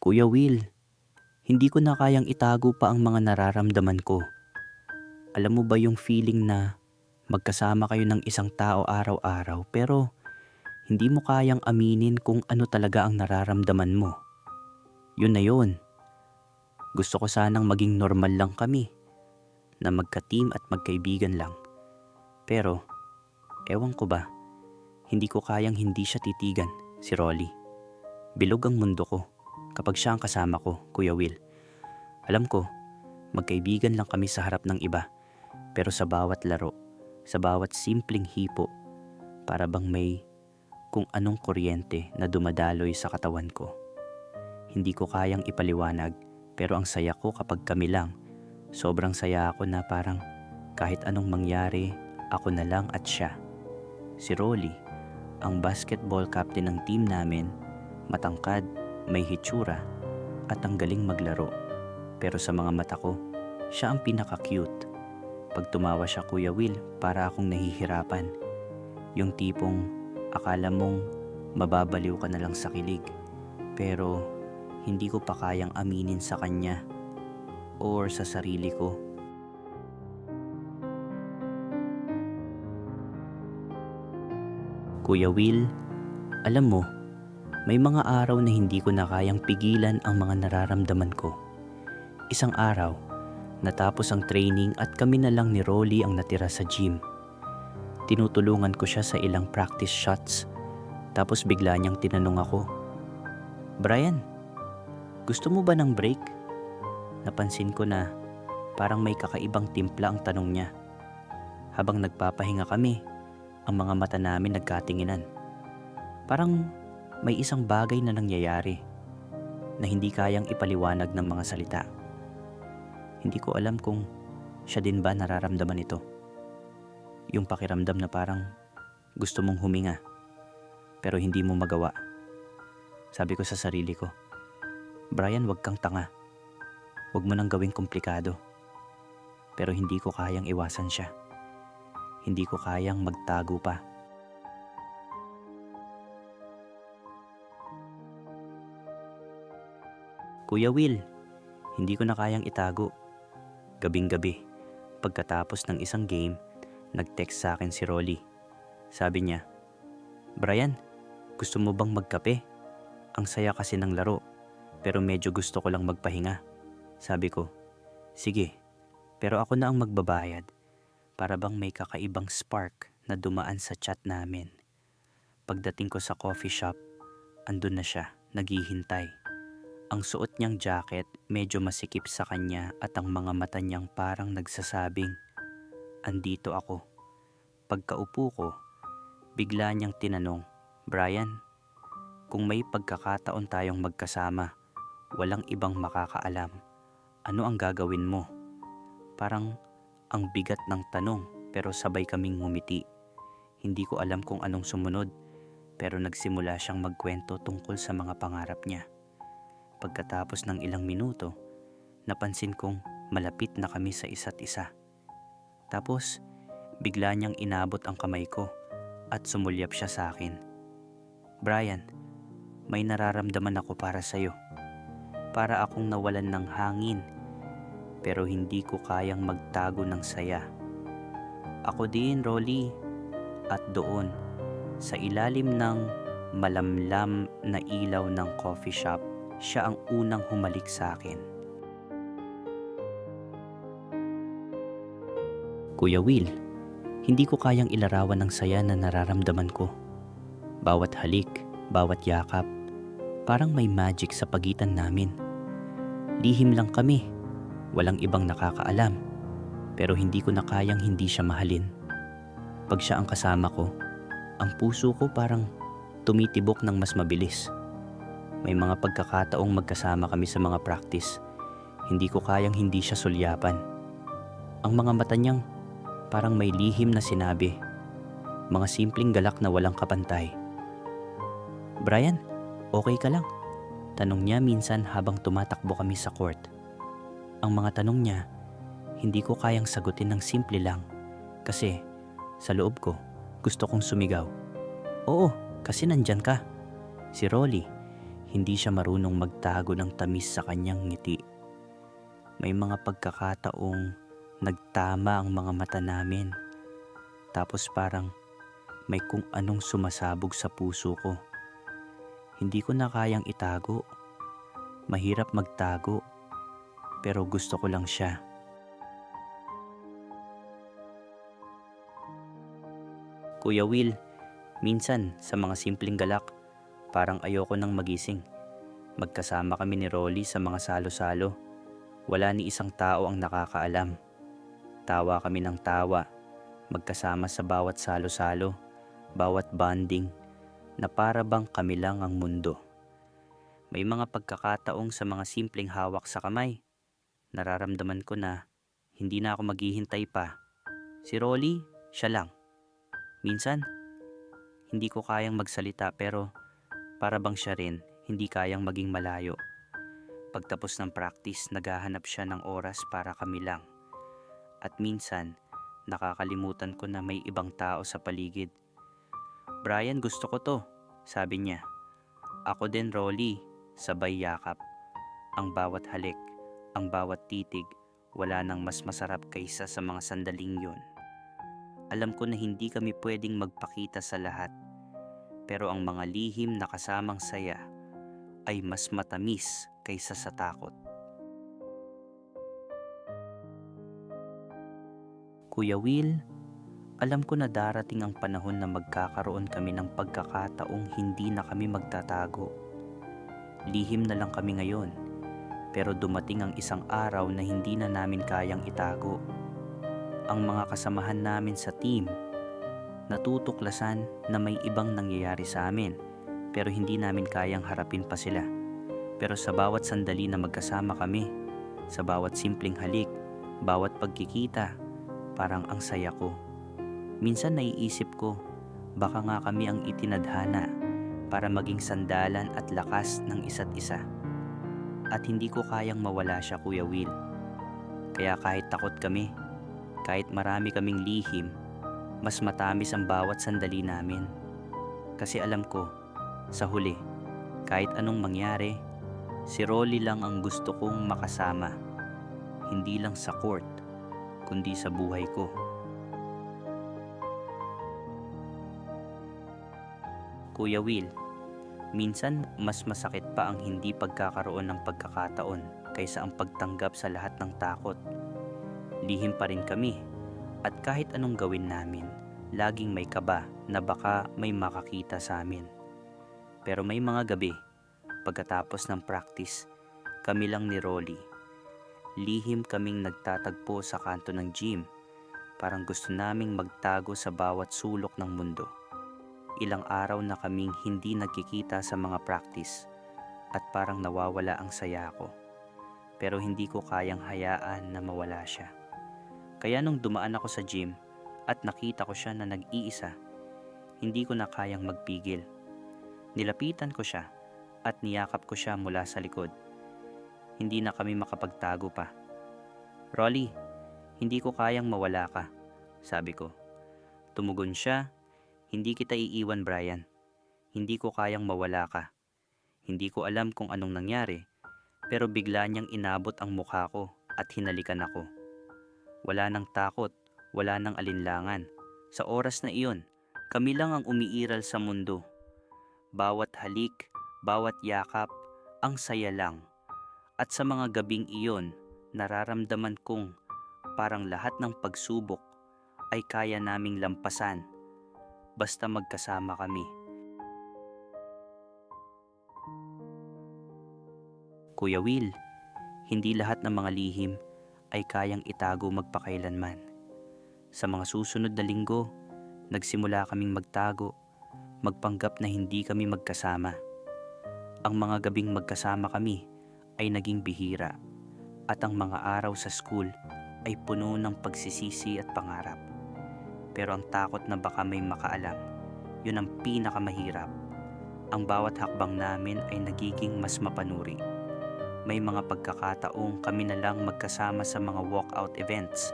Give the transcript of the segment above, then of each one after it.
Kuya Will, hindi ko na kayang itago pa ang mga nararamdaman ko. Alam mo ba yung feeling na magkasama kayo ng isang tao araw-araw pero hindi mo kayang aminin kung ano talaga ang nararamdaman mo. Yun na yun. Gusto ko sanang maging normal lang kami na magka-team at magkaibigan lang. Pero, ewan ko ba, hindi ko kayang hindi siya titigan, si Rolly. Bilog ang mundo ko kapag siya ang kasama ko, Kuya Will. Alam ko, magkaibigan lang kami sa harap ng iba. Pero sa bawat laro, sa bawat simpleng hipo, para bang may kung anong kuryente na dumadaloy sa katawan ko. Hindi ko kayang ipaliwanag pero ang saya ko kapag kami lang. Sobrang saya ako na parang kahit anong mangyari, ako na lang at siya. Si Rolly, ang basketball captain ng team namin, matangkad, may hitsura, at ang galing maglaro. Pero sa mga mata ko, siya ang pinaka-cute. Pag tumawa siya Kuya Will, para akong nahihirapan. Yung tipong akala mong mababaliw ka na lang sa kilig. Pero hindi ko pa kayang aminin sa kanya or sa sarili ko. Kuya Will, alam mo, may mga araw na hindi ko na kayang pigilan ang mga nararamdaman ko. Isang araw, natapos ang training at kami na lang ni Rolly ang natira sa gym. Tinutulungan ko siya sa ilang practice shots. Tapos bigla niyang tinanong ako, Brian, gusto mo ba ng break? Napansin ko na parang may kakaibang timpla ang tanong niya. Habang nagpapahinga kami, ang mga mata namin nagkatinginan. Parang may isang bagay na nangyayari na hindi kayang ipaliwanag ng mga salita. Hindi ko alam kung siya din ba nararamdaman ito. Yung pakiramdam na parang gusto mong huminga pero hindi mo magawa. Sabi ko sa sarili ko, Brian, wag kang tanga. Huwag mo nang gawing komplikado. Pero hindi ko kayang iwasan siya. Hindi ko kayang magtago pa. Kuya Will, hindi ko na kayang itago. Gabing-gabi, pagkatapos ng isang game, nag-text sa akin si Rolly. Sabi niya, Brian, gusto mo bang magkape? Ang saya kasi ng laro, pero medyo gusto ko lang magpahinga. Sabi ko, sige, pero ako na ang magbabayad para bang may kakaibang spark na dumaan sa chat namin. Pagdating ko sa coffee shop, andun na siya, naghihintay. Ang suot niyang jacket medyo masikip sa kanya at ang mga mata niyang parang nagsasabing, Andito ako. Pagkaupo ko, bigla niyang tinanong, Brian, kung may pagkakataon tayong magkasama, walang ibang makakaalam, ano ang gagawin mo? Parang ang bigat ng tanong pero sabay kaming ngumiti. Hindi ko alam kung anong sumunod pero nagsimula siyang magkwento tungkol sa mga pangarap niya. Pagkatapos ng ilang minuto, napansin kong malapit na kami sa isa't isa. Tapos, bigla niyang inabot ang kamay ko at sumulyap siya sa akin. Brian, may nararamdaman ako para sa'yo. Para akong nawalan ng hangin pero hindi ko kayang magtago ng saya. Ako din, Rolly. At doon, sa ilalim ng malamlam na ilaw ng coffee shop, siya ang unang humalik sa akin. Kuya Will, hindi ko kayang ilarawan ng saya na nararamdaman ko. Bawat halik, bawat yakap, parang may magic sa pagitan namin. Lihim lang kami, walang ibang nakakaalam, pero hindi ko na kayang hindi siya mahalin. Pag siya ang kasama ko, ang puso ko parang tumitibok ng mas mabilis. May mga pagkakataong magkasama kami sa mga practice. Hindi ko kayang hindi siya sulyapan. Ang mga mata niyang parang may lihim na sinabi. Mga simpleng galak na walang kapantay. Brian, okay ka lang? Tanong niya minsan habang tumatakbo kami sa court. Ang mga tanong niya, hindi ko kayang sagutin ng simple lang. Kasi sa loob ko, gusto kong sumigaw. Oo, kasi nandyan ka. Si Rolly, Hindi siya marunong magtago ng tamis sa kanyang ngiti. May mga pagkakataong nagtama ang mga mata namin. Tapos parang may kung anong sumasabog sa puso ko. Hindi ko na kayang itago. Mahirap magtago. Pero gusto ko lang siya. Kuya Will, minsan sa mga simpleng galak, parang ayoko nang magising. Magkasama kami ni Rolly sa mga salo-salo. Wala ni isang tao ang nakakaalam. Tawa kami ng tawa, magkasama sa bawat salo-salo, bawat bonding, na para bang kami lang ang mundo. May mga pagkakataong sa mga simpleng hawak sa kamay, nararamdaman ko na hindi na ako maghihintay pa. Si Rolly, siya lang. Minsan, hindi ko kayang magsalita pero para bang siya rin hindi kayang maging malayo. Pagtapos ng practice, naghahanap siya ng oras para kami lang. At minsan, nakakalimutan ko na may ibang tao sa paligid. Brian, gusto ko to, sabi niya. Ako din, Rolly, sabay yakap. Ang bawat halik, ang bawat titig, wala nang mas masarap kaysa sa mga sandaling yun. Alam ko na hindi kami pwedeng magpakita sa lahat, pero ang mga lihim na kasamang saya ay mas matamis kaysa sa takot. Kuya Will, alam ko na darating ang panahon na magkakaroon kami ng pagkakataong hindi na kami magtatago. Lihim na lang kami ngayon, pero dumating ang isang araw na hindi na namin kayang itago. Ang mga kasamahan namin sa team, natutuklasan na may ibang nangyayari sa amin, pero hindi namin kayang harapin pa sila. Pero sa bawat sandali na magkasama kami, sa bawat simpleng halik, bawat pagkikita, parang ang saya ko. Minsan naiisip ko, baka nga kami ang itinadhana para maging sandalan at lakas ng isa't isa. At hindi ko kayang mawala siya Kuya Will. Kaya kahit takot kami, kahit marami kaming lihim, mas matamis ang bawat sandali namin. Kasi alam ko, sa huli, kahit anong mangyari, si Rolly lang ang gusto kong makasama. Hindi lang sa court, kundi sa buhay ko. Kuya Will, minsan mas masakit pa ang hindi pagkakaroon ng pagkakataon kaysa ang pagtanggap sa lahat ng takot. Lihim pa rin kami at kahit anong gawin namin, laging may kaba na baka may makakita sa amin. Pero may mga gabi, pagkatapos ng practice, kami lang ni Rolly. Lihim kaming nagtatagpo sa kanto ng gym. Parang gusto naming magtago sa bawat sulok ng mundo. Ilang araw na kaming hindi nagkikita sa mga practice at parang nawawala ang saya ko. Pero hindi ko kayang hayaan na mawala siya. Kaya nung dumaan ako sa gym at nakita ko siya na nag-iisa, hindi ko na kayang magpigil. Nilapitan ko siya at niyakap ko siya mula sa likod. Hindi na kami makapagtago pa. Rolly, hindi ko kayang mawala ka, sabi ko. Tumugon siya, hindi kita iiwan Brian. Hindi ko kayang mawala ka. Hindi ko alam kung anong nangyari, pero bigla niyang inabot ang mukha ko at hinalikan ako. Wala nang takot, wala nang alinlangan. Sa oras na iyon, kami lang ang umiiral sa mundo. Bawat halik, bawat yakap, ang saya lang. At sa mga gabing iyon, nararamdaman kong parang lahat ng pagsubok ay kaya naming lampasan basta magkasama kami. Kuya Will, hindi lahat ng mga lihim ay kayang itago magpakailanman. Sa mga susunod na linggo, nagsimula kaming magtago, magpanggap na hindi kami magkasama. Ang mga gabing magkasama kami ay naging bihira at ang mga araw sa school ay puno ng pagsisisi at pangarap. Pero ang takot na baka may makaalam, yun ang pinakamahirap. Ang bawat hakbang namin ay nagiging mas mapanuri. May mga pagkakataong kami na lang magkasama sa mga walkout events,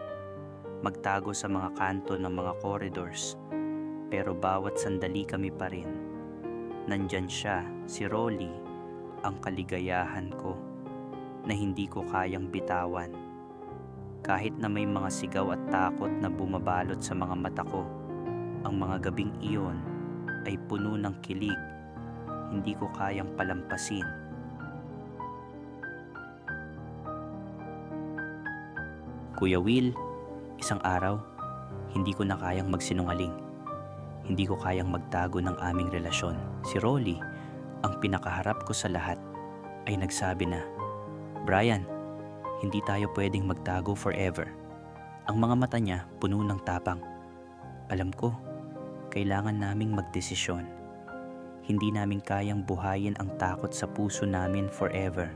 magtago sa mga kanto ng mga corridors, pero bawat sandali kami pa rin. Nandyan siya, si Rolly, ang kaligayahan ko na hindi ko kayang bitawan. Kahit na may mga sigaw at takot na bumabalot sa mga mata ko, ang mga gabing iyon ay puno ng kilig, hindi ko kayang palampasin. Kuya Will, isang araw, hindi ko na kayang magsinungaling. Hindi ko kayang magtago ng aming relasyon. Si Rolly, ang pinakaharap ko sa lahat, ay nagsabi na, Brian, hindi tayo pwedeng magtago forever. Ang mga mata niya puno ng tapang. Alam ko, kailangan naming magdesisyon. Hindi namin kayang buhayin ang takot sa puso namin forever.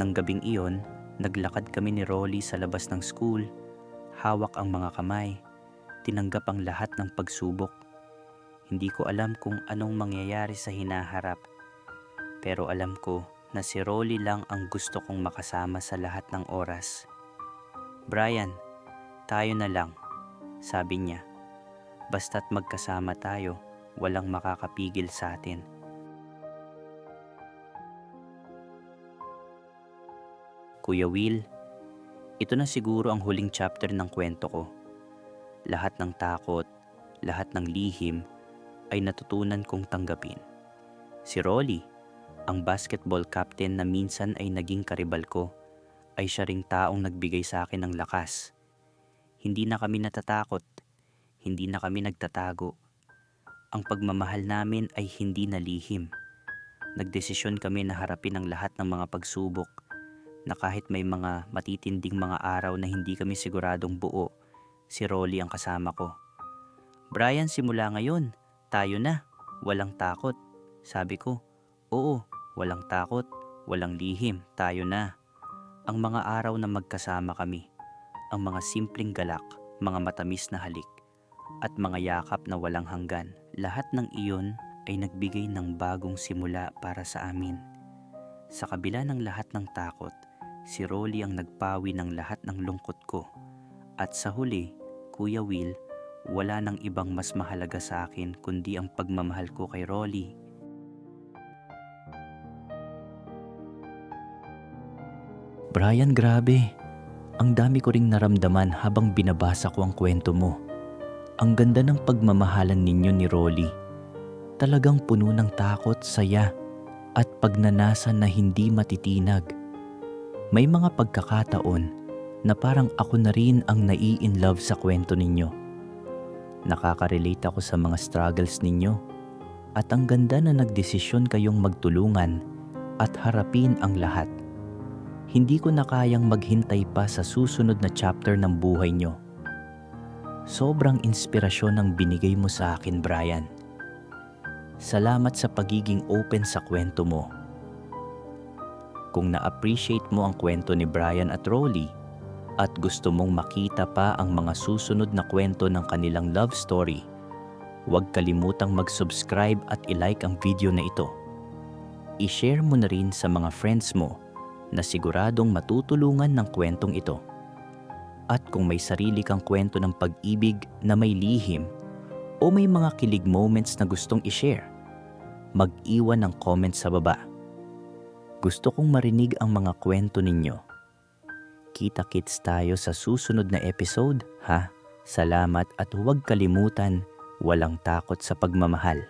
Nang gabing iyon, naglakad kami ni Rolly sa labas ng school. Hawak ang mga kamay. Tinanggap ang lahat ng pagsubok. Hindi ko alam kung anong mangyayari sa hinaharap. Pero alam ko na si Rolly lang ang gusto kong makasama sa lahat ng oras. Brian, tayo na lang, sabi niya. Basta't magkasama tayo, walang makakapigil sa atin. Kuya Will, ito na siguro ang huling chapter ng kwento ko. Lahat ng takot, lahat ng lihim ay natutunan kong tanggapin. Si Rolly, ang basketball captain na minsan ay naging karibal ko, ay siya ring taong nagbigay sa akin ng lakas. Hindi na kami natatakot, hindi na kami nagtatago. Ang pagmamahal namin ay hindi na lihim. Nagdesisyon kami na harapin ang lahat ng mga pagsubok na kahit may mga matitinding mga araw na hindi kami siguradong buo, si Rolly ang kasama ko. Brian, simula ngayon, tayo na, walang takot. Sabi ko, oo, walang takot, walang lihim, tayo na. Ang mga araw na magkasama kami, ang mga simpleng galak, mga matamis na halik, at mga yakap na walang hanggan, lahat ng iyon ay nagbigay ng bagong simula para sa amin. Sa kabila ng lahat ng takot, si Rolly ang nagpawi ng lahat ng lungkot ko. At sa huli, Kuya Will, wala nang ibang mas mahalaga sa akin kundi ang pagmamahal ko kay Rolly. Brian, grabe. Ang dami ko ring naramdaman habang binabasa ko ang kwento mo. Ang ganda ng pagmamahalan ninyo ni Rolly. Talagang puno ng takot, saya, at pagnanasa na hindi matitinag. May mga pagkakataon na parang ako na rin ang nai-inlove sa kwento ninyo. Nakaka-relate ako sa mga struggles ninyo at ang ganda na nagdesisyon kayong magtulungan at harapin ang lahat. Hindi ko na kayang maghintay pa sa susunod na chapter ng buhay nyo. Sobrang inspirasyon ang binigay mo sa akin, Brian. Salamat sa pagiging open sa kwento mo. Kung na-appreciate mo ang kwento ni Brian at Rolly at gusto mong makita pa ang mga susunod na kwento ng kanilang love story, huwag kalimutang mag-subscribe at ilike ang video na ito. I-share mo na rin sa mga friends mo na siguradong matutulungan ng kwentong ito. At kung may sarili kang kwento ng pag-ibig na may lihim o may mga kilig moments na gustong i-share, mag-iwan ng comment sa baba. Gusto kong marinig ang mga kwento ninyo. Kita-kits tayo sa susunod na episode, ha? Salamat at huwag kalimutan, walang takot sa pagmamahal.